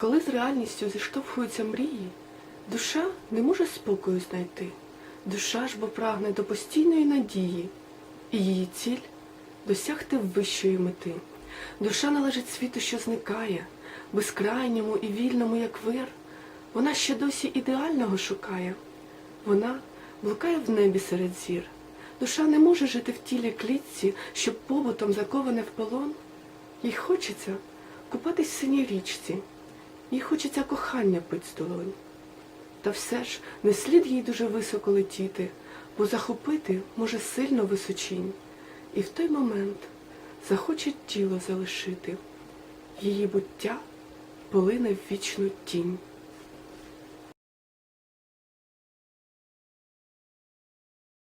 Коли з реальністю зіштовхуються мрії, душа не може спокою знайти. Душа ж бо прагне до постійної надії, і її ціль досягти вищої мети. Душа належить світу, що зникає, безкрайньому і вільному, як вир. Вона ще досі ідеального шукає. Вона блукає в небі серед зір. Душа не може жити в тілі клітці, щоб побутом заковане в полон. Їй хочеться купатись в синій річці, їй хочеться кохання пить з долонь. Та все ж не слід їй дуже високо летіти, бо захопити може сильно височінь, і в той момент захоче тіло залишити. Її буття полине в вічну тінь.